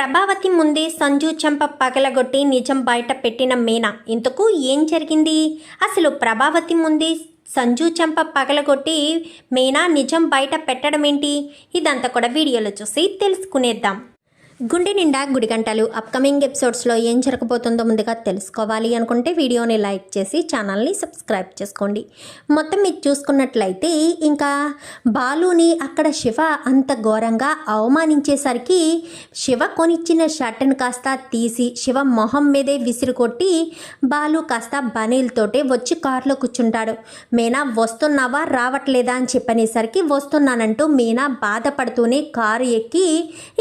ప్రభావతి ముందే సంజు చెంప పగలగొట్టి నిజం బయట పెట్టిన మీనా. ఇంతకు ఏం జరిగింది? అసలు ప్రభావతి ముందే సంజు చెంప పగలగొట్టి మీనా నిజం బయట పెట్టడం ఏంటి ఇదంతా కూడా వీడియోలో చూసి తెలుసుకునేద్దాం. గుండె నిండా గుడి గంటలు అప్కమింగ్ ఎపిసోడ్స్లో ఏం జరగబోతుందో ముందుగా తెలుసుకోవాలి అనుకుంటే వీడియోని లైక్ చేసి ఛానల్ని సబ్స్క్రైబ్ చేసుకోండి. మొత్తం మీరు చూసుకున్నట్లయితే ఇంకా బాలుని అక్కడ శివ అంత ఘోరంగా అవమానించేసరికి శివ కొనిచ్చిన షర్ట్ని కాస్త తీసి శివ మొహం మీదే విసిరి కొట్టి బాలు కాస్త బనీలతోటే వచ్చి కారులో కూర్చుంటాడు. మీనా వస్తున్నావా? రావట్లేదా? అని చెప్పనేసరికి వస్తున్నానంటూ మీనా బాధపడుతూనే కారు ఎక్కి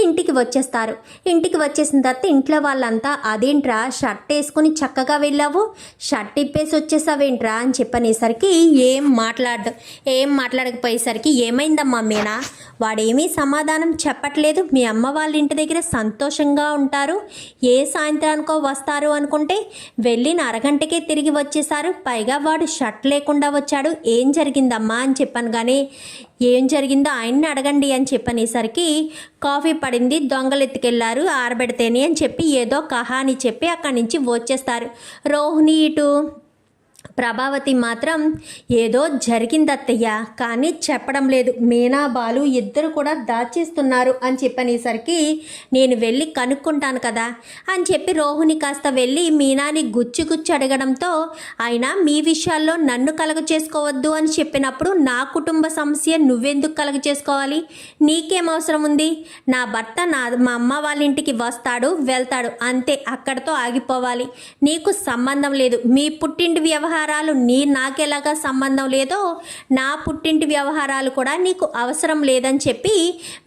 ఇంటికి వచ్చేస్తారు. ఇంటికి వచ్చేసిన తర్వాత ఇంట్లో వాళ్ళంతా అదేంట్రా షర్ట్ వేసుకుని చక్కగా వెళ్ళావు? షర్ట్ ఇప్పేసి వచ్చేసావేంట్రా? అని చెప్పనేసరికి ఏం మాట్లాడదు. ఏం మాట్లాడకపోయేసరికి ఏమైందమ్మా మీనా? వాడేమీ సమాధానం చెప్పట్లేదు. మీ అమ్మ వాళ్ళ ఇంటి దగ్గర సంతోషంగా ఉంటారు. ఏ సాయంత్రానికో వస్తారు అనుకుంటే వెళ్ళిన అరగంటకే తిరిగి వచ్చేసారు పైగా వాడు షర్ట్ లేకుండా వచ్చాడు. ఏం జరిగిందమ్మా అని చెప్పాను కానీ ఏం జరిగిందో ఆయన్ని అడగండి అని చెప్పనేసరికి కాఫీ పడింది దొంగలు ఎత్తుకెళ్ళారు ఆరబెడితేనే అని చెప్పి ఏదో కహాని చెప్పి అక్కడి నుంచి వచ్చేస్తారు. రోహిణి ఇటు ప్రభావతి మాత్రం ఏదో జరిగింది అత్తయ్య కానీ చెప్పడం లేదు. మీనా బాలు ఇద్దరు కూడా దాచేస్తున్నారు అని చెప్పనేసరికి నేను వెళ్ళి కనుక్కుంటాను కదా అని చెప్పి రోహిణి కాస్త వెళ్ళి మీనాని గుచ్చి గుచ్చి అడగడంతో అయినా మీ విషయాల్లో నన్ను కలగ చేసుకోవద్దు అని చెప్పినప్పుడు నా కుటుంబ సమస్య నువ్వెందుకు కలగ చేసుకోవాలి? నీకేం అవసరం ఉంది? నా భర్త నా మా అమ్మ వాళ్ళ ఇంటికి వస్తాడు వెళ్తాడు అంతే అక్కడితో ఆగిపోవాలి. నీకు సంబంధం లేదు. మీ పుట్టింటి వ్యవహారాలు నీ నాకెలాగా సంబంధం లేదో నా పుట్టింటి వ్యవహారాలు కూడా నీకు అవసరం లేదని చెప్పి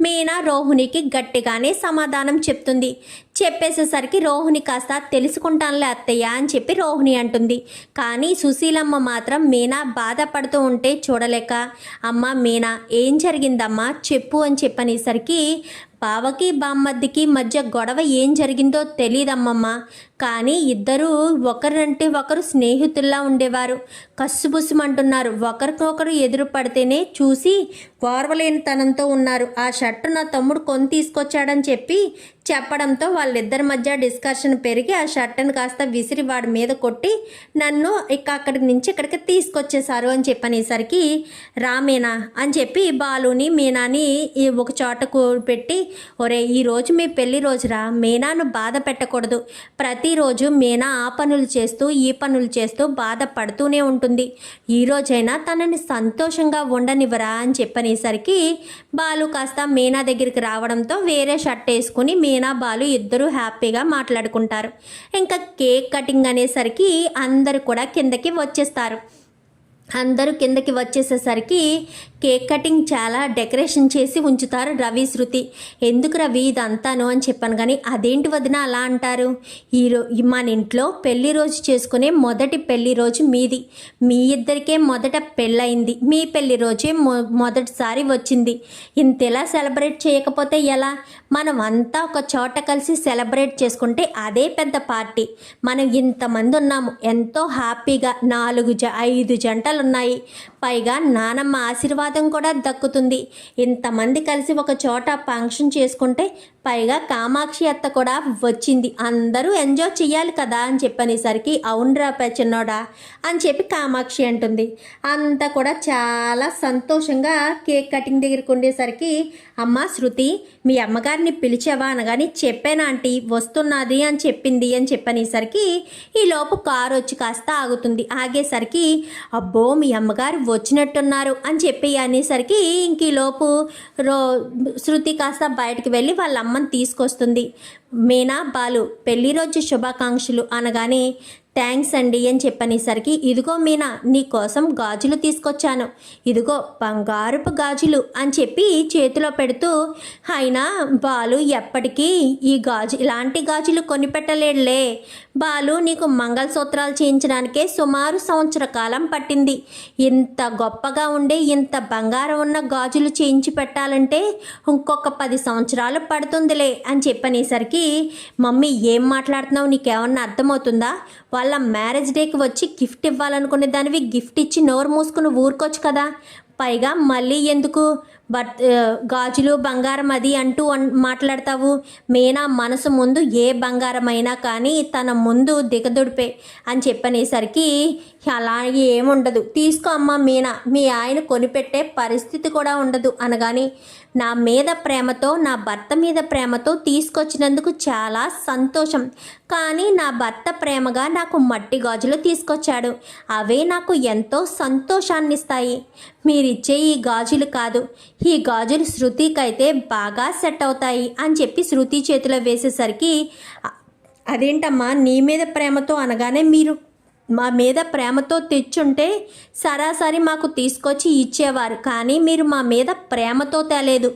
మీనా రోహిణికి గట్టిగానే సమాధానం చెప్తుంది. చెప్పేసేసరికి రోహిణి కాస్త తెలుసుకుంటానులే అత్తయ్య అని చెప్పి రోహిణి అంటుంది. కానీ సుశీలమ్మ మాత్రం మీనా బాధపడుతూ ఉంటే చూడలేక అమ్మ మీనా ఏం జరిగిందమ్మా? చెప్పు అని చెప్పనేసరికి బావకి బామ్మద్దికి మధ్య గొడవ ఏం జరిగిందో తెలియదమ్మమ్మ కానీ ఇద్దరూ ఒకరంటే ఒకరు స్నేహితుల్లా ఉండేవారు. కస్సుబుస్సుమంటున్నారు ఒకరికొకరు ఎదురు పడితేనే చూసి ఓర్వలేనితనంతో ఉన్నారు. ఆ షర్టు నా తమ్ముడు కొని తీసుకొచ్చాడని చెప్పి చెప్పడంతో వాళ్ళిద్దరి మధ్య డిస్కషన్ పెరిగి ఆ షర్ట్ని కాస్త విసిరి వాడి మీద కొట్టి నన్ను ఇక అక్కడి నుంచి ఇక్కడికి తీసుకొచ్చేశారు అని చెప్పనేసరికి రామేనా అని చెప్పి బాలుని మీనాని ఒక చోట పెట్టి ఒరే ఈరోజు మీ పెళ్ళి రోజురా మీనాను బాధ పెట్టకూడదు. ప్రతిరోజు మీనా ఆ పనులు చేస్తూ ఈ పనులు చేస్తూ బాధపడుతూనే ఉంటుంది. ఈ రోజైనా తనని సంతోషంగా ఉండనివ్వరా అని చెప్పనేసరికి బాలు కాస్త మీనా దగ్గరికి రావడంతో వేరే షర్ట్ వేసుకుని మీనా బాలు ఇద్దరూ హ్యాపీగా మాట్లాడుకుంటారు. ఇంకా కేక్ కటింగ్ అనేసరికి అందరు కూడా కిందకి వచ్చేస్తారు. అందరూ కిందకి వచ్చేసేసరికి కేక్ కటింగ్ చాలా డెకరేషన్ చేసి ఉంచుతారు రవి శృతి. ఎందుకు రవి ఇదంతాను అని చెప్పాను కానీ అదేంటి వదిన అలా అంటారు? ఈ మన ఇంట్లో పెళ్ళి రోజు చేసుకునే మొదటి పెళ్ళి రోజు మీది. మీ ఇద్దరికే మొదట పెళ్ళయింది. మీ పెళ్ళి రోజే మొ మొదటిసారి వచ్చింది. ఇంతలా సెలబ్రేట్ చేయకపోతే ఎలా? మనం అంతా ఒక చోట కలిసి సెలబ్రేట్ చేసుకుంటే అదే పెద్ద పార్టీ. మనం ఇంతమంది ఉన్నాము ఎంతో హ్యాపీగా నాలుగు జ ఐదు జంటలు ఉన్నాయి పైగా నానమ్మ ఆశీర్వాదం కూడా దక్కుతుంది. ఇంతమంది కలిసి ఒక చోట ఫంక్షన్ చేసుకుంటే పైగా కామాక్షి అత్త కూడా వచ్చింది. అందరూ ఎంజాయ్ చేయాలి కదా అని చెప్పనేసరికి అవునరా చిన్నోడా అని చెప్పి కామాక్షి అంటుంది. అంతా కూడా చాలా సంతోషంగా కేక్ కటింగ్ దగ్గరికి ఉండేసరికి అమ్మ శృతి మీ అమ్మగారిని పిలిచావా అనగాని చెప్పాను ఆంటీ వస్తున్నది అని చెప్పింది అని చెప్పనేసరికి ఈలోపు కారు వచ్చి కాస్త ఆగుతుంది. ఆగేసరికి అబ్బో మీ అమ్మగారు వచ్చినట్టున్నారు అని చెప్పి అనేసరికి ఇంక ఈలోపు రో శృతి కాస్త బయటికి వెళ్ళి వాళ్ళ అమ్మని తీసుకొస్తుంది. మీనా బాలు పెళ్ళి రోజు శుభాకాంక్షలు అనగానే థ్యాంక్స్ అండి అని చెప్పనేసరికి ఇదిగో మీనా నీ కోసం గాజులు తీసుకొచ్చాను. ఇదిగో బంగారపు గాజులు అని చెప్పి చేతిలో పెడుతూ అయినా బాలు ఎప్పటికీ ఈ గాజు ఇలాంటి గాజులు కొనిపెట్టలేడులే. బాలు నీకు మంగళసూత్రాలు చేయించడానికే సుమారు సంవత్సర కాలం పట్టింది. ఇంత గొప్పగా ఉండే ఇంత బంగారం ఉన్న గాజులు చేయించి పెట్టాలంటే ఇంకొక పది సంవత్సరాలు పడుతుందిలే అని చెప్పనేసరికి మమ్మీ ఏం మాట్లాడుతున్నావు? నీకేమన్నా అర్థమవుతుందా? వాళ్ళ మ్యారేజ్ డేకి వచ్చి గిఫ్ట్ ఇవ్వాలనుకునే దానివి గిఫ్ట్ ఇచ్చి నోరు మూసుకుని ఊరుకోవచ్చు కదా. పైగా మళ్ళీ ఎందుకు? బట్ గాజులు బంగారం అది అంటూ మాట్లాడతావు. మీనా మనసు ముందు ఏ బంగారమైనా కానీ తన ముందు దిగదుడిపే అని చెప్పనేసరికి అలాగే ఏముండదు. తీసుకో అమ్మ మీనా మీ ఆయన కొనిపెట్టే పరిస్థితి కూడా ఉండదు అనగాని నా మీద ప్రేమతో నా భర్త మీద ప్రేమతో తీసుకొచ్చినందుకు చాలా సంతోషం. కానీ నా భర్త ప్రేమగా నాకు మట్టి గాజులు తీసుకొచ్చాడు. అవే నాకు ఎంతో సంతోషాన్నిస్తాయి. మీరిచ్చే ఈ గాజులు కాదు. ఈ గాజులు శృతికైతే బాగా సెట్ అవుతాయి అని చెప్పి శృతి చేతిలో వేసేసరికి అదేంటమ్మా నీ మీద ప్రేమతో అనగానే మీరు మా మీద ప్రేమతో తెచ్చుంటే సరాసరి మాకు తీసుకొచ్చి ఇచ్చేవారు కానీ మీరు మా మీద ప్రేమతో తేలేదు.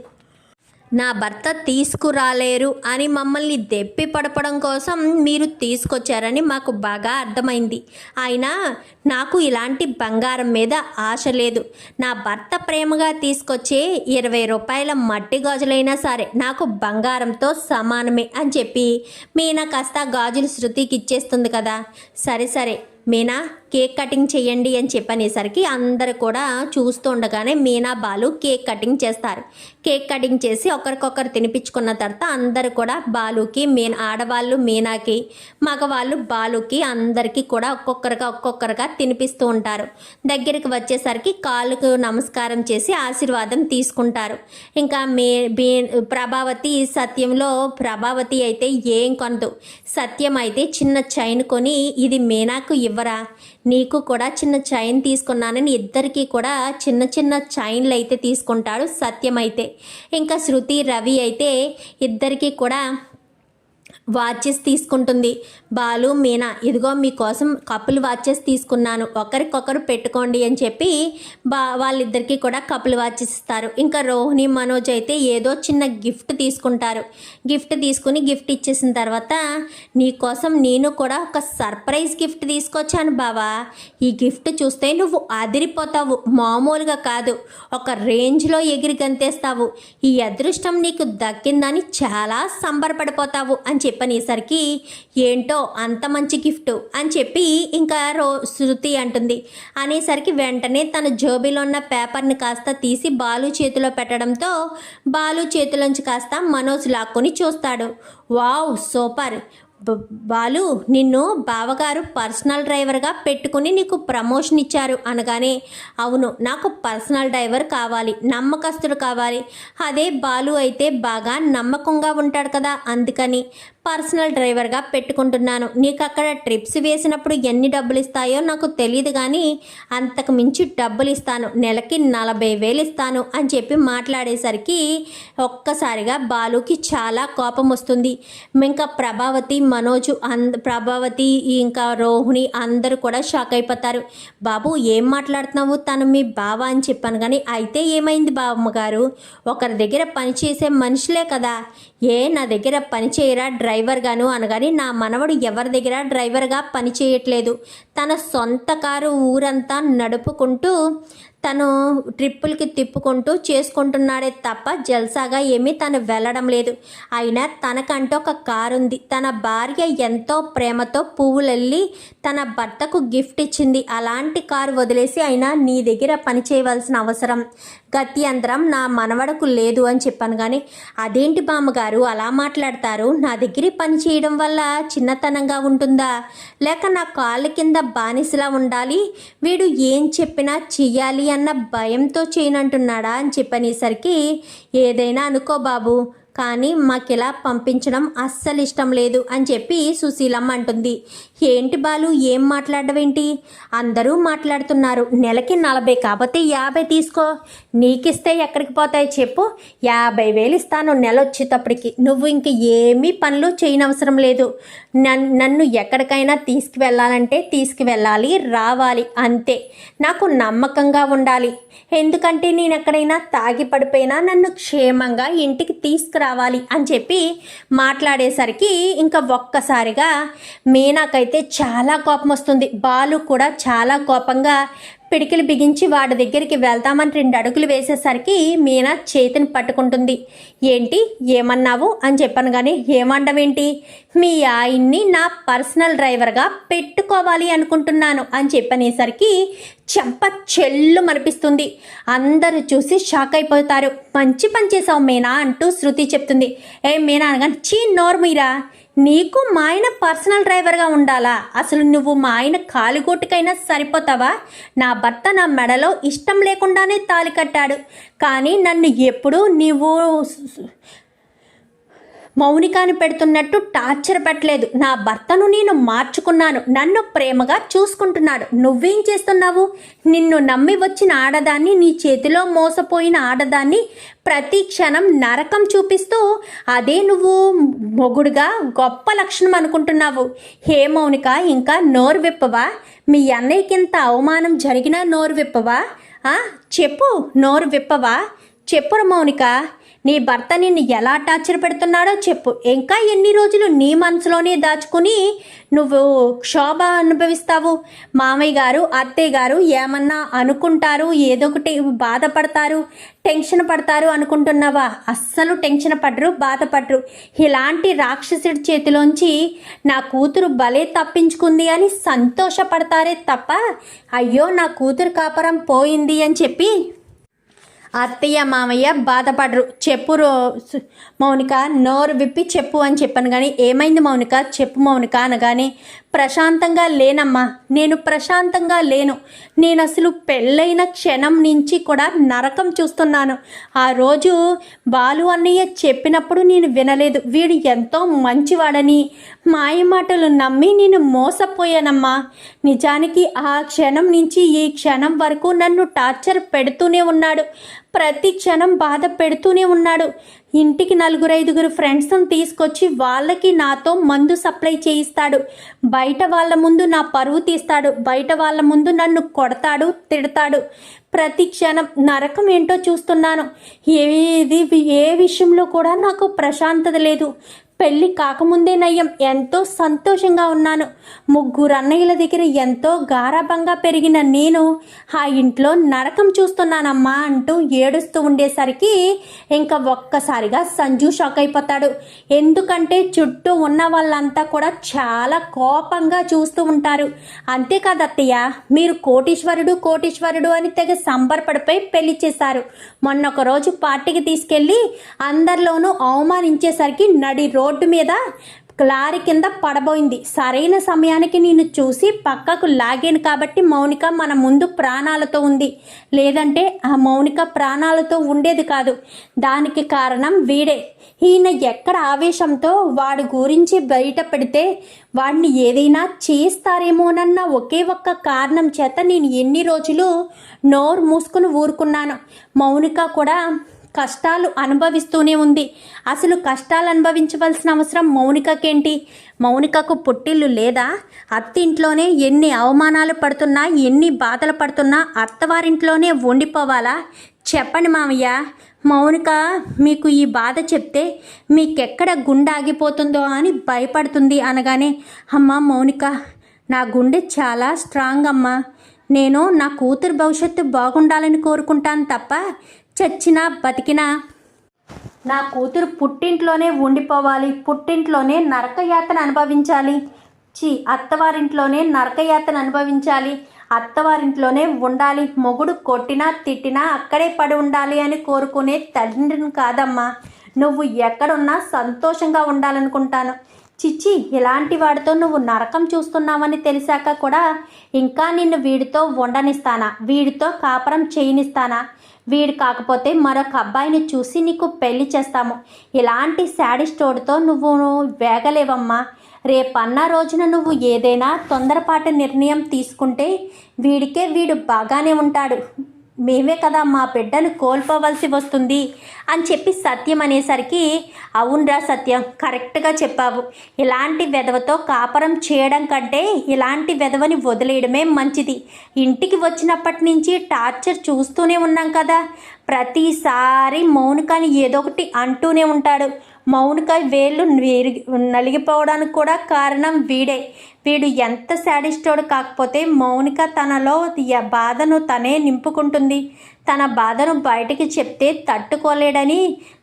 నా భర్త తీసుకురాలేరు అని మమ్మల్ని దెప్పి పడపడం కోసం మీరు తీసుకొచ్చారని మాకు బాగా అర్థమైంది. అయినా నాకు ఇలాంటి బంగారం మీద ఆశ లేదు. నా భర్త ప్రేమగా తీసుకొచ్చే ఇరవై రూపాయల మట్టి గాజులైనా సరే నాకు బంగారంతో సమానమే అని చెప్పి మీనా కాస్త గాజులు శృతికి ఇచ్చేస్తుంది కదా. సరే సరే. మీనా కేక్ కటింగ్ చేయండి అని చెప్పనేసరికి అందరు కూడా చూస్తూ ఉండగానే మీనా బాలు కేక్ కటింగ్ చేస్తారు. కేక్ కటింగ్ చేసి ఒకరికొకరు తినిపించుకున్న తర్వాత అందరు కూడా బాలుకి మీ ఆడవాళ్ళు మీనాకి మగవాళ్ళు బాలుకి అందరికీ కూడా ఒక్కొక్కరుగా ఒక్కొక్కరుగా తినిపిస్తూ ఉంటారు. దగ్గరికి వచ్చేసరికి కాళ్ళకు నమస్కారం చేసి ఆశీర్వాదం తీసుకుంటారు. ఇంకా మే బీ ప్రభావతి సత్యంలో ప్రభావతి అయితే ఏం కొనదు. సత్యం అయితే చిన్న చైన్ కొని ఇది మీనాకు ఇవ్వ ఇవ్వరా? నీకు కూడా చిన్న చైన్ తీసుకున్నానని ఇద్దరికీ కూడా చిన్న చిన్న చైన్లు అయితే తీసుకుంటాడు సత్యం అయితే. ఇంకా శృతి రవి అయితే ఇద్దరికీ కూడా వాచెస్ తీసుకుంటుంది. బాలు మీనా ఇదిగో మీకోసం కపుల్ వాచెస్ తీసుకున్నాను. ఒకరికొకరు పెట్టుకోండి అని చెప్పి బా వాళ్ళిద్దరికీ కూడా కపుల్ వాచెస్ ఇస్తారు. ఇంకా రోహిణి మనోజ్ అయితే ఏదో చిన్న గిఫ్ట్ తీసుకుంటారు. గిఫ్ట్ తీసుకుని గిఫ్ట్ ఇచ్చేసిన తర్వాత నీకోసం నేను కూడా ఒక సర్ప్రైజ్ గిఫ్ట్ తీసుకొచ్చాను బావా. ఈ గిఫ్ట్ చూస్తే నువ్వు అదిరిపోతావు. మామూలుగా కాదు. ఒక రేంజ్లో ఎగిరి గంతేస్తావు. ఈ అదృష్టం నీకు దక్కిందని చాలా సంబరపడిపోతావు అని చెప్పి చెప్పనేసరికి ఏంటో అంత మంచి గిఫ్ట్ అని చెప్పి ఇంకా రో శృతి అంటుంది. అనేసరికి వెంటనే తన జోబీలో ఉన్న పేపర్ని కాస్త తీసి బాలు చేతిలో పెట్టడంతో బాలు చేతిలోంచి కాస్త మనోజ్ లాక్కొని చూస్తాడు. Wow super! బాలు నిన్ను బావగారు పర్సనల్ డ్రైవర్గా పెట్టుకుని నీకు ప్రమోషన్ ఇచ్చారు అనగానే అవును నాకు పర్సనల్ డ్రైవర్ కావాలి నమ్మకస్తుడు కావాలి. అదే బాలు అయితే బాగా నమ్మకంగా ఉంటాడు కదా అందుకని పర్సనల్ డ్రైవర్గా పెట్టుకుంటున్నాను. నీకు అక్కడ ట్రిప్స్ వేసినప్పుడు ఎన్ని డబ్బులు ఇస్తాయో నాకు తెలియదు కానీ అంతకు మించి డబ్బులు ఇస్తాను నెలకి నలభై వేలు ఇస్తాను అని చెప్పి మాట్లాడేసరికి ఒక్కసారిగా బాలుకి చాలా కోపం వస్తుంది. ఇంకా ప్రభావతి మనోజు అంద ప్రభావతి ఇంకా రోహిణి అందరూ కూడా షాక్ అయిపోతారు. బాబు ఏం మాట్లాడుతున్నావు? తను మీ బావ అని చెప్పాను కానీ అయితే ఏమైంది బావమ్మ గారు ఒకరి దగ్గర పనిచేసే మనుషులే కదా. ఏ నా దగ్గర పని చేయరా? డ్రైవర్గాను అనగాని నా మనవడు ఎవరి దగ్గర డ్రైవర్గా పని చేయట్లేదు. తన సొంత కారు ఊరంతా నడుపుకుంటూ తను ట్రిప్పులకి తిప్పుకుంటూ చేసుకుంటున్నాడే తప్ప జల్సాగా ఏమీ తను వెళ్ళడం లేదు. అయినా తనకంటూ ఒక కారు ఉంది తన భార్య ఎంతో ప్రేమతో పువ్వులెళ్ళి తన భర్తకు గిఫ్ట్ ఇచ్చింది. అలాంటి కారు వదిలేసి అయినా నీ దగ్గర పని చేయవలసిన అవసరం. గత్యంతరం నా మనవడకు లేదు అని చెప్పాను కానీ అదేంటి బామ్మగారు? అలా మాట్లాడతారు? నా దగ్గర పని చేయడం వల్ల చిన్నతనంగా ఉంటుందా? లేక నా కాళ్ళ కింద బానిసలా ఉండాలి? వీడు ఏం చెప్పినా చెయ్యాలి అన్న భయంతో చేయనంటున్నాడా? అని చెప్పనేసరికి ఏదైనా అనుకో బాబు కానీ మాకిలా పంపించడం అస్సలు ఇష్టం లేదు అని చెప్పి సుశీలమ్మ అంటుంది. ఏంటి బాలు ఏం మాట్లాడవేంటి? అందరూ మాట్లాడుతున్నారు. నెలకి నలభై కాబట్టి యాభై తీసుకో. నీకిస్తే ఎక్కడికి పోతాయి చెప్పు. యాభై వేలు ఇస్తాను నెల వచ్చేటప్పటికి నువ్వు ఇంక ఏమీ పనులు చేయనవసరం లేదు. నన్ను ఎక్కడికైనా తీసుకువెళ్ళాలంటే తీసుకువెళ్ళాలి రావాలి అంతే. నాకు నమ్మకంగా ఉండాలి. ఎందుకంటే నేను ఎక్కడైనా తాగి పడిపోయినా నన్ను క్షేమంగా ఇంటికి రావాలి అని చెప్పి మాట్లాడేసరికి ఇంకా ఒక్కసారిగా మీనాకైతే చాలా కోపం వస్తుంది. బాలు కూడా చాలా కోపంగా పిడికిలు బిగించి వాడి దగ్గరికి వెళ్తామని రెండు అడుగులు వేసేసరికి మీనా చేతిని పట్టుకుంటుంది. ఏంటి? ఏమన్నావు? అని చెప్పాను కానీ ఏమండవేంటి? మీ ఆయన్ని నా పర్సనల్ డ్రైవర్గా పెట్టుకోవాలి అనుకుంటున్నాను అని చెప్పనేసరికి చెంప చెల్లు మనిపిస్తుంది అందరూ చూసి షాక్ అయిపోతారు. మంచి పని చేసావు మీనా అంటూ శృతి చెప్తుంది. ఏ మీనా అనగానే చీ నోర్మీరా నీకు మా ఆయన పర్సనల్ డ్రైవర్గా ఉండాలా? అసలు నువ్వు మా ఆయన కాలిగోటుకైనా సరిపోతావా? నా భర్త నా మెడలో ఇష్టం లేకుండానే తాలి కట్టాడు. కానీ నన్ను ఎప్పుడూ నీవు మౌనికాని పెడుతున్నట్టు టార్చర్ పెట్టలేదు. నా భర్తను నేను మార్చుకున్నాను. నన్ను ప్రేమగా చూసుకుంటున్నాడు. నువ్వేం చేస్తున్నావు? నిన్ను నమ్మి వచ్చిన ఆడదాన్ని నీ చేతిలో మోసపోయిన ఆడదాన్ని ప్రతి క్షణం నరకం చూపిస్తూ అదే నువ్వు మొగుడుగా గొప్ప లక్షణం అనుకుంటున్నావు. హే మౌనిక ఇంకా నోరు విప్పవా? మీ అన్నయ్యకింత అవమానం జరిగినా నోరు విప్పవా? ఆ, చెప్పు నోరు విప్పవా? చెప్పురు మౌనిక. నీ భర్త నిన్ను ఎలా టార్చర్ పెడుతున్నాడో చెప్పు. ఇంకా ఎన్ని రోజులు నీ మనసులోనే దాచుకుని నువ్వు క్షోభ అనుభవిస్తావు? మామయ్య గారు అత్తయ్య గారు ఏమన్నా అనుకుంటారు? ఏదో ఒకటి బాధపడతారు? టెన్షన్ పడతారు అనుకుంటున్నావా? అస్సలు టెన్షన్ పడరు బాధపడరు. ఇలాంటి రాక్షసుడి చేతిలోంచి నా కూతురు భలే తప్పించుకుంది అని సంతోషపడతారే తప్ప అయ్యో నా కూతురు కాపురం పోయింది అని చెప్పి అత్తయ్య మామయ్య బాధపడరు. చెప్పు రో మౌనిక నోరు విప్పి చెప్పు అని చెప్పాను కానీ ఏమైంది మౌనిక? చెప్పు మౌనిక అనగానే ప్రశాంతంగా లేనమ్మా. నేను ప్రశాంతంగా లేను. నేను అసలు పెళ్ళైన క్షణం నుంచి కూడా నరకం చూస్తున్నాను. ఆ రోజు బాలు అన్నయ్య చెప్పినప్పుడు నేను వినలేదు. వీడు ఎంతో మంచివాడని. మాయ మాటలు నమ్మి నేను మోసపోయానమ్మా. నిజానికి ఆ క్షణం నుంచి ఈ క్షణం వరకు నన్ను టార్చర్ పెడుతూనే ఉన్నాడు. ప్రతి క్షణం బాధ పెడుతూనే ఉన్నాడు. ఇంటికి నలుగురు ఐదుగురు ఫ్రెండ్స్ని తీసుకొచ్చి వాళ్ళకి నాతో మందు సప్లై చేయిస్తాడు. బయట వాళ్ళ ముందు నా పరువు తీస్తాడు. బయట వాళ్ళ ముందు నన్ను కొడతాడు తిడతాడు. ప్రతి క్షణం నరకం ఏంటో చూస్తున్నాను. ఏది ఏ విషయంలో కూడా నాకు ప్రశాంతత లేదు. పెళ్ళి కాకముందే నయ్యం ఎంతో సంతోషంగా ఉన్నాను. ముగ్గురు అన్నయ్యల దగ్గర ఎంతో గారాభంగా పెరిగిన నేను ఆ ఇంట్లో నరకం చూస్తున్నానమ్మా అంటూ ఏడుస్తూ ఉండేసరికి ఇంకా ఒక్కసారిగా సంజు షాక్ అయిపోతాడు. ఎందుకంటే చుట్టూ ఉన్న వాళ్ళంతా కూడా చాలా కోపంగా చూస్తూ ఉంటారు. అంతేకాదు అత్తయ్య మీరు కోటీశ్వరుడు కోటీశ్వరుడు అని తెగ సంబరపడిపోయి పెళ్ళి చేశారు. మొన్న ఒక రోజు పార్టీకి తీసుకెళ్ళి అందరిలోనూ అవమానించేసరికి నడి రోడ్డు మీద లారీ కింద పడబోయింది. సరైన సమయానికి నేను చూసి పక్కకు లాగాను కాబట్టి మౌనిక మన ముందు ప్రాణాలతో ఉంది. లేదంటే ఆ మౌనిక ప్రాణాలతో ఉండేది కాదు. దానికి కారణం వీడే. ఈయన ఎక్కడ ఆవేశంతో వాడి గురించి బయట పెడితే వాడిని ఏదైనా చేస్తారేమోనన్న ఒకే ఒక్క కారణం చేత నేను ఎన్ని రోజులు నోరు మూసుకుని ఊరుకున్నాను. మౌనిక కూడా కష్టాలు అనుభవిస్తూనే ఉంది. అసలు కష్టాలు అనుభవించవలసిన అవసరం మౌనికకేంటి? మౌనికకు పుట్టిల్లు లేదా? అత్తింట్లోనే ఎన్ని అవమానాలు పడుతున్నా ఎన్ని బాధలు పడుతున్నా అత్తవారింట్లోనే ఉండిపోవాలా? చెప్పండి మామయ్య. మౌనిక మీకు ఈ బాధ చెప్తే మీకెక్కడ గుండె ఆగిపోతుందో అని భయపడుతుంది అనగానే అమ్మ మౌనిక నా గుండె చాలా స్ట్రాంగ్ అమ్మా. నేను నా కూతురు భవిష్యత్తు బాగుండాలని కోరుకుంటాను తప్ప చచ్చినా బతికినా నా కూతురు పుట్టింట్లోనే ఉండిపోవాలి పుట్టింట్లోనే నరకయాతన అనుభవించాలి. చి అత్తవారింట్లోనే నరకయాతన అనుభవించాలి. అత్తవారింట్లోనే ఉండాలి. మొగుడు కొట్టినా తిట్టినా అక్కడే పడి ఉండాలి అని కోరుకునే తండ్రిని కాదమ్మా. నువ్వు ఎక్కడున్నా సంతోషంగా ఉండాలనుకుంటాను. చిచ్చి ఇలాంటి వాడితో నువ్వు నరకం చూస్తున్నావని తెలిసాక కూడా ఇంకా నిన్ను వీడితో ఉండనిస్తానా? వీడితో కాపురం చేయనిస్తానా? వీడు కాకపోతే మరొక అబ్బాయిని చూసి నీకు పెళ్ళి చేస్తాము. ఇలాంటి శాడిస్టోడ్తో నువ్వు వేగలేవమ్మా. రేపన్న రోజున నువ్వు ఏదైనా తొందరపాటు నిర్ణయం తీసుకుంటే వీడికే వీడు బాగానే ఉంటాడు. మేమే కదా మా బిడ్డను కోల్పోవలసి వస్తుంది అని చెప్పి సత్యం అనేసరికి అవునరా సత్యం కరెక్ట్గా చెప్పావు. ఇలాంటి వెధవతో కాపరం చేయడం కంటే ఇలాంటి వెధవని వదిలేయడమే మంచిది. ఇంటికి వచ్చినప్పటి నుంచి టార్చర్ చూస్తూనే ఉన్నాం కదా. ప్రతిసారి మౌనికాని ఏదో ఒకటి అంటూనే ఉంటాడు. మౌనిక వేళ్ళు నలిగిపోవడానికి కూడా కారణం వీడే. వీడు ఎంత శాడిస్టోడు కాకపోతే మౌనిక తనలో బాధను తనే నింపుకుంటుంది. తన బాధను బయటికి చెప్తే తట్టుకోలేడని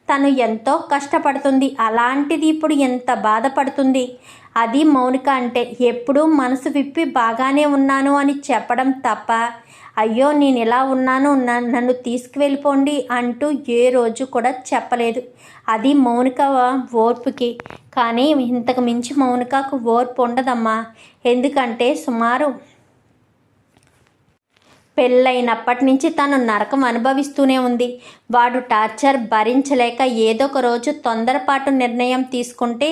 తను ఎంతో కష్టపడుతుంది. అలాంటిది ఇప్పుడు ఎంత బాధపడుతుంది? అది మౌనిక అంటే ఎప్పుడూ మనసు విప్పి బాగానే ఉన్నాను అని చెప్పడం తప్ప అయ్యో నేను ఇలా ఉన్నాను నన్ను తీసుకువెళ్ళిపోండి అంటూ ఏ రోజు కూడా చెప్పలేదు. అది మౌనిక ఓర్పుకి. కానీ ఇంతకు మించి మౌనికకు ఓర్పు ఉండదమ్మా. ఎందుకంటే సుమారు పెళ్ళైనప్పటి నుంచి తను నరకం అనుభవిస్తూనే ఉంది. వాడు టార్చర్ భరించలేక ఏదో ఒక రోజు తొందరపాటు నిర్ణయం తీసుకుంటే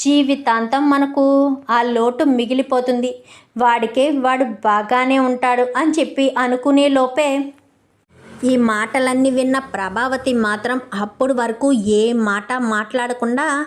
జీవితాంతం మనకు ఆ లోటు మిగిలిపోతుంది. వాడికే వాడు బాగానే ఉంటాడు అని చెప్పి అనుకునే లోపే ఈ మాటలన్నీ విన్న ప్రభావతి మాత్రం అప్పుడు వరకు ఏ మాట మాట్లాడకుండా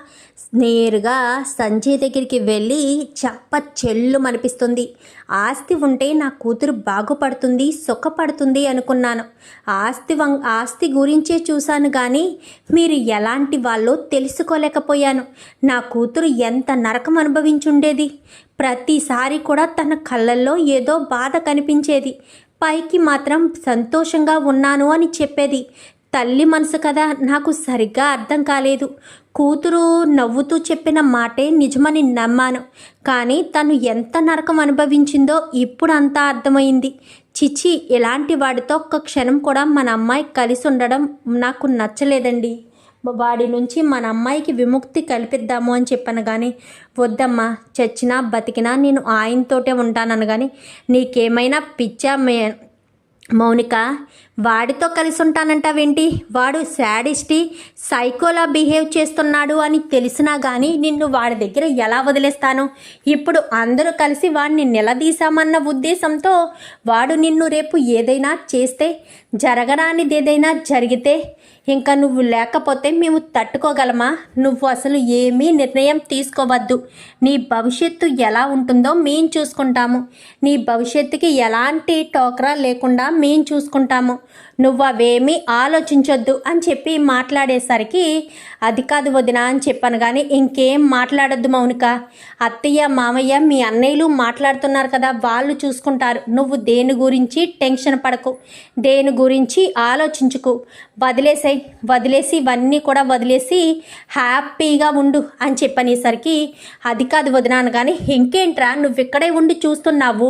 నేరుగా సంజయ్ దగ్గరికి వెళ్ళి చప్ప చెల్లు అనిపిస్తుంది ఆస్తి ఉంటే నా కూతురు బాగుపడుతుంది సుఖపడుతుంది అనుకున్నాను. ఆస్తి వం ఆస్తి గురించే చూశాను కానీ మీరు ఎలాంటి వాళ్ళో తెలుసుకోలేకపోయాను. నా కూతురు ఎంత నరకం అనుభవించుండేది. ప్రతిసారి కూడా తన కళ్ళల్లో ఏదో బాధ కనిపించేది. పైకి మాత్రం సంతోషంగా ఉన్నాను అని చెప్పేది. తల్లి మనసు కదా నాకు సరిగ్గా అర్థం కాలేదు. కూతురు నవ్వుతూ చెప్పిన మాటే నిజమని నమ్మాను. కానీ తను ఎంత నరకం అనుభవించిందో ఇప్పుడు అంతా అర్థమైంది. చిచి ఇలాంటి వాడితో ఒక్క క్షణం కూడా మన అమ్మాయి కలిసి ఉండడం నాకు నచ్చలేదండి. వాడి నుంచి మన అమ్మాయికి విముక్తి కల్పిద్దాము అని చెప్పాను కానీ వద్దమ్మా చచ్చినా బతికినా నేను ఆయనతోటే ఉంటానను కానీ నీకేమైనా పిచ్చా మే మౌనిక వాడితో కలిసి ఉంటానంటావేంటి వాడు శాడిస్టి సైకోలా బిహేవ్ చేస్తున్నాడు అని తెలిసినా కానీ నిన్ను వాడి దగ్గర ఎలా వదిలేస్తాను? ఇప్పుడు అందరూ కలిసి వాడిని నిలదీశామన్న ఉద్దేశంతో వాడు నిన్ను రేపు ఏదైనా చేస్తే జరగరానిది ఏదైనా జరిగితే ఇంకా నువ్వు లేకపోతే మేము తట్టుకోగలమా? నువ్వు అసలు ఏమీ నిర్ణయం తీసుకోవద్దు. నీ భవిష్యత్తు ఎలా ఉంటుందో మేము చూసుకుంటాము. నీ భవిష్యత్తుకి ఎలాంటి టోకరా లేకుండా మేము చూసుకుంటాము. నువ్వవేమీ ఆలోచించొద్దు అని చెప్పి మాట్లాడేసరికి అది కాదు వదిన అని చెప్పాను కానీ ఇంకేం మాట్లాడొద్దు మౌనిక. అత్తయ్య మామయ్య మీ అన్నయ్యలు మాట్లాడుతున్నారు కదా వాళ్ళు చూసుకుంటారు. నువ్వు దేని గురించి టెన్షన్ పడకు. దేని గురించి ఆలోచించుకు. వదిలేసాయి వదిలేసి ఇవన్నీ కూడా వదిలేసి హ్యాపీగా ఉండు అని చెప్పనేసరికి అది కాదు వదినాను కానీ ఇంకేంట్రా నువ్వు ఇక్కడే ఉండి చూస్తున్నావు.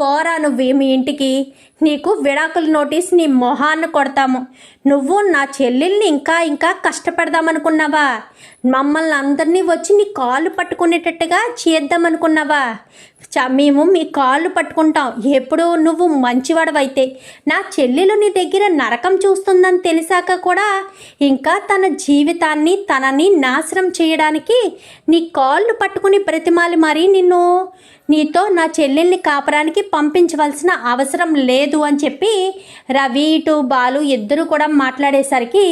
పోరా నువ్వు మీ ఇంటికి. నీకు విడాకుల నోటీస్ నీ మొహాన్ని కొడతాము. నువ్వు నా చెల్లెల్ని ఇంకా ఇంకా కష్టపెడదామనుకున్నావా? మమ్మల్ని అందరినీ వచ్చి నీ కాళ్ళు పట్టుకునేటట్టుగా చేద్దామనుకున్నావా? చ- మేము మీ కాళ్ళు పట్టుకుంటాం. ఎప్పుడు నువ్వు మంచివాడవైతే నా చెల్లెలు నీ దగ్గర నరకం చూస్తుందని తెలిసాక కూడా ఇంకా తన జీవితాన్ని తనని నాశనం చేయడానికి నీ కాళ్ళు పట్టుకుని బ్రతిమాలి మరీ నిన్ను. నీతో నా చెల్లెల్ని కాపరానికి పంపించవలసిన అవసరం లేదు అని చెప్పి రవి ఇటు బాలు ఇద్దరు కూడా మాట్లాడేసరికి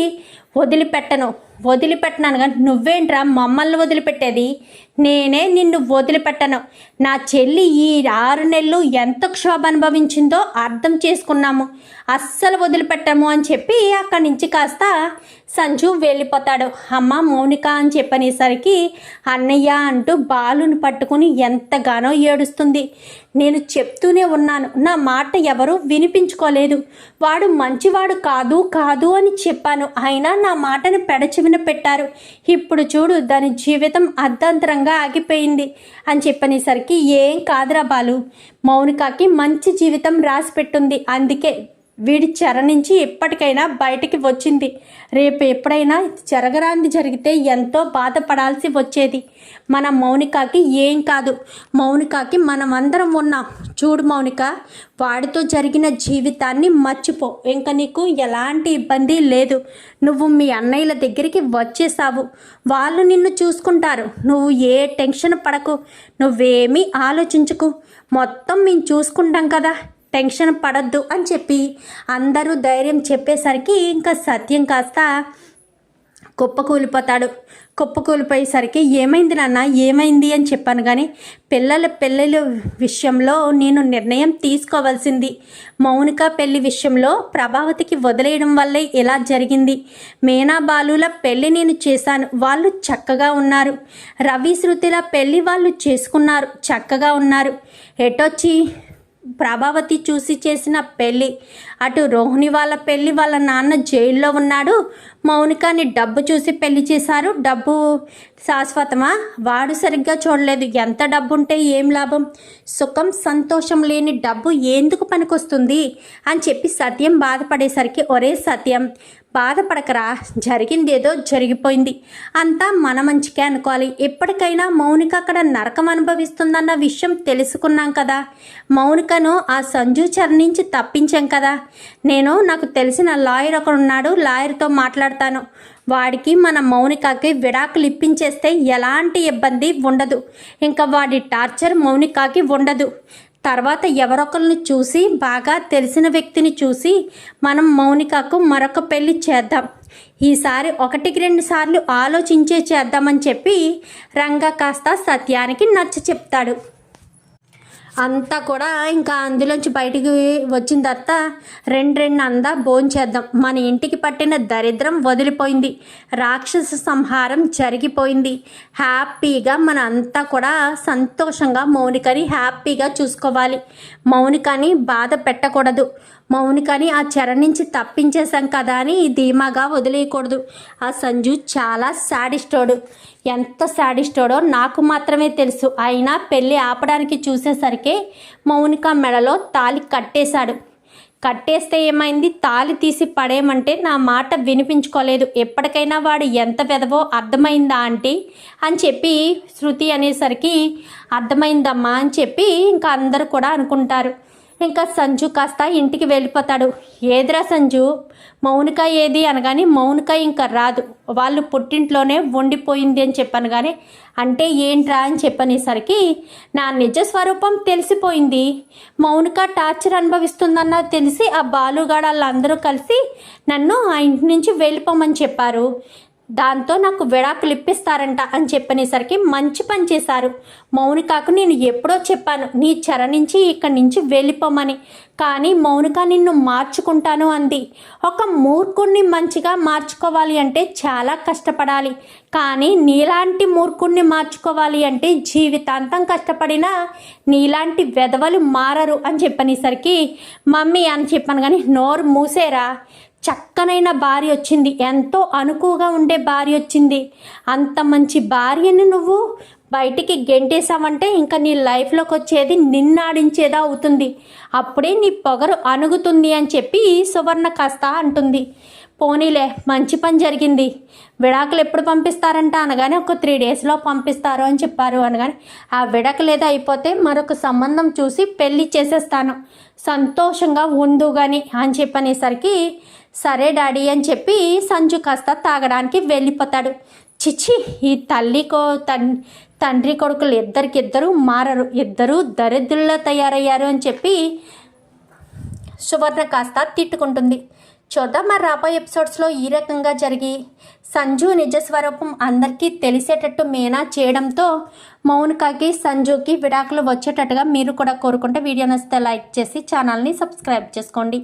వదిలిపెట్టను. వదిలిపెట్టినాను. కానీ నువ్వేంట్రా మమ్మల్ని వదిలిపెట్టేది? నేనే నిన్ను వదిలిపెట్టను. నా చెల్లి ఈ ఆరు నెలలు ఎంత క్షోభ అనుభవించిందో అర్థం చేసుకున్నాము. అస్సలు వదిలిపెట్టము అని చెప్పి అక్కడి నుంచి కాస్త సంజు వెళ్ళిపోతాడు. అమ్మ మౌనిక అని చెప్పనేసరికి అన్నయ్య అంటూ బాలుని పట్టుకుని ఎంతగానో ఏడుస్తుంది. నేను చెప్తూనే ఉన్నాను నా మాట ఎవరు వినిపించుకోలేదు. వాడు మంచివాడు కాదు కాదు అని చెప్పాను. అయినా నా మాటను పెడచెవిన పెట్టారు. ఇప్పుడు చూడు దాని జీవితం అర్ధాంతరంగా ఆగిపోయింది అని చెప్పనేసరికి ఏం కాదురా బాలు. మౌనికాకి మంచి జీవితం రాసి పెట్టుంది అందుకే వీడి చెర నుంచి ఇప్పటికైనా బయటికి వచ్చింది. రేపు ఎప్పుడైనా జరగరాంది జరిగితే ఎంతో బాధపడాల్సి వచ్చేది. మన మౌనికకి ఏం కాదు. మౌనికకి మనమందరం ఉన్నాం. చూడు మౌనిక వాడితో జరిగిన జీవితాన్ని మర్చిపో. ఇంకా నీకు ఎలాంటి ఇబ్బంది లేదు. నువ్వు మీ అన్నయ్యల దగ్గరికి వచ్చేసావు వాళ్ళు నిన్ను చూసుకుంటారు. నువ్వు ఏ టెన్షన్ పడకు. నువ్వేమీ ఆలోచించుకు. మొత్తం మేము చూసుకుంటాం కదా. టెన్షన్ పడద్దు అని చెప్పి అందరూ ధైర్యం చెప్పేసరికి ఇంకా సత్యం కాస్త కుప్పకూలిపోతాడు. కుప్పకూలిపోయేసరికి ఏమైంది నాన్న? ఏమైంది అని చెప్పాను కానీ పిల్లల పెళ్ళిళ్ళ విషయంలో నేను నిర్ణయం తీసుకోవాల్సింది. మౌనిక పెళ్ళి విషయంలో ప్రభావతికి వదిలేయడం వల్లే ఇలా జరిగింది. మీనా బాలుల పెళ్ళి నేను చేశాను. వాళ్ళు చక్కగా ఉన్నారు. రవి శృతిల పెళ్ళి వాళ్ళు చేసుకున్నారు. చక్కగా ఉన్నారు. ఎటొచ్చి ప్రభావతి చూసి చేసిన పెళ్ళి అటు రోహిణి వాళ్ళ పెళ్ళి వాళ్ళ నాన్న జైల్లో ఉన్నాడు. మౌనికాని డబ్బు చూసి పెళ్ళి చేశారు. డబ్బు శాశ్వతమా? వాడు సరిగ్గా చూడలేదు. ఎంత డబ్బు ఉంటే ఏం లాభం? సుఖం సంతోషం లేని డబ్బు ఎందుకు పనికొస్తుంది? అని చెప్పి సత్యం బాధపడేసరికి ఒరే సత్యం బాధపడకరా. జరిగిందేదో జరిగిపోయింది. అంతా మన మంచికే అనుకోవాలి. ఎప్పటికైనా మౌనిక అక్కడ నరకం అనుభవిస్తుందన్న విషయం తెలుసుకున్నాం కదా. మౌనికను ఆ సంజు చరణించి నుంచి తప్పించాం కదా. నేను నాకు తెలిసిన లాయర్ ఒకడు ఉన్నాడు లాయర్తో మాట్లాడతాను. వాడికి మన మౌనికకి విడాకులు ఇప్పించేస్తే ఎలాంటి ఇబ్బంది ఉండదు. ఇంకా వాడి టార్చర్ మౌనికకి ఉండదు. తర్వాత ఎవరొకరిని చూసి బాగా తెలిసిన వ్యక్తిని చూసి మనం మౌనికకు మరొక పెళ్ళి చేద్దాం. ఈసారి ఒకటికి రెండు సార్లు ఆలోచించే చేద్దామని చెప్పి రంగ కాస్త సత్యానికి నచ్చ చెప్తాడు. అంతా కూడా ఇంకా అందులోంచి బయటికి వచ్చిన తర్వాత రెండు రెండు అందా భోంచేద్దాం మన ఇంటికి పట్టిన దరిద్రం వదిలిపోయింది. రాక్షస సంహారం జరిగిపోయింది. హ్యాపీగా మన అంతా కూడా సంతోషంగా మౌనికని హ్యాపీగా చూసుకోవాలి. మౌనికని బాధ పెట్టకూడదు. మౌనికని ఆ చెర నుంచి తప్పించేశాం కదా అని ధీమాగా వదిలేయకూడదు. ఆ సంజు చాలా శాడిస్టోడు. ఎంత శాడిస్టోడో నాకు మాత్రమే తెలుసు. అయినా పెళ్ళి ఆపడానికి చూసేసరికి మౌనిక మెడలో తాలి కట్టేశాడు. కట్టేస్తే ఏమైంది? తాలి తీసి పడేయమంటే నా మాట వినిపించుకోలేదు. ఎప్పటికైనా వాడు ఎంత పెదవో అర్థమైందా ఆంటీ? అని చెప్పి శృతి అనేసరికి అర్థమైందమ్మా అని చెప్పి ఇంకా అందరూ కూడా అనుకుంటారు. ఇంకా సంజు కాస్త ఇంటికి వెళ్ళిపోతాడు. ఏదిరా సంజు? మౌనిక ఏది అనగానే మౌనిక ఇంకా రాదు. వాళ్ళు పుట్టింట్లోనే వండిపోయింది అని చెప్పాను కానీ అంటే ఏంట్రా అని చెప్పనేసరికి నా నిజ స్వరూపం తెలిసిపోయింది. మౌనిక టార్చర్ అనుభవిస్తుందన్న తెలిసి ఆ బాలుగాడు వాళ్ళందరూ కలిసి నన్ను ఆ ఇంటి నుంచి వెళ్ళిపోమని చెప్పారు. దాంతో నాకు విడాకులు ఇప్పిస్తారంట అని చెప్పనేసరికి మంచి పని చేశారు. మౌనికాకు నేను ఎప్పుడో చెప్పాను నీ చెర నుంచి ఇక్కడి నుంచి వెళ్ళిపోమని. కానీ మౌనిక నిన్ను మార్చుకుంటాను అంది. ఒక మూర్ఖుణ్ణి మంచిగా మార్చుకోవాలి అంటే చాలా కష్టపడాలి. కానీ నీలాంటి మూర్ఖుణ్ణి మార్చుకోవాలి అంటే జీవితాంతం కష్టపడినా నీలాంటి వెధవలు మారరు అని చెప్పనేసరికి మమ్మీ అని చెప్పాను కానీ నోరు మూసేరా? చక్కనైన భార్య వచ్చింది. ఎంతో అనుకువగా ఉండే భార్య వచ్చింది. అంత మంచి భార్యని నువ్వు బయటికి గెంటేశావంటే ఇంకా నీ లైఫ్లోకి వచ్చేది నిన్నాడించేదా అవుతుంది. అప్పుడే నీ పొగరు అణుగుతుంది అని చెప్పి సువర్ణ కాస్త అంటుంది. పోనీలే మంచి పని జరిగింది. విడాకులు ఎప్పుడు పంపిస్తారంట అనగానే ఒక త్రీ డేస్లో పంపిస్తారు అని చెప్పారు అనగానే ఆ విడాకులు ఏదో అయిపోతే మరొక సంబంధం చూసి పెళ్ళి చేసేస్తాను. సంతోషంగా ఉండు కానీ అని చెప్పనేసరికి సరే డాడీ అని చెప్పి సంజు కాస్త తాగడానికి వెళ్ళిపోతాడు. చిచ్చి ఈ తల్లికో తన్ తండ్రి కొడుకులు ఇద్దరికిద్దరు మారరు. ఇద్దరు దరిద్రుల్లో తయారయ్యారు అని చెప్పి సువర్ణ కాస్త తిట్టుకుంటుంది. చూద్దాం మరి రాబోయే ఎపిసోడ్స్లో ఈ రకంగా జరిగి సంజు నిజస్వరూపం అందరికీ తెలిసేటట్టు మేనా చేయడంతో మౌనికాకి సంజుకి విడాకులు వచ్చేటట్టుగా మీరు కూడా కోరుకుంటే వీడియో నచ్చితే లైక్ చేసి ఛానల్ని సబ్స్క్రైబ్ చేసుకోండి.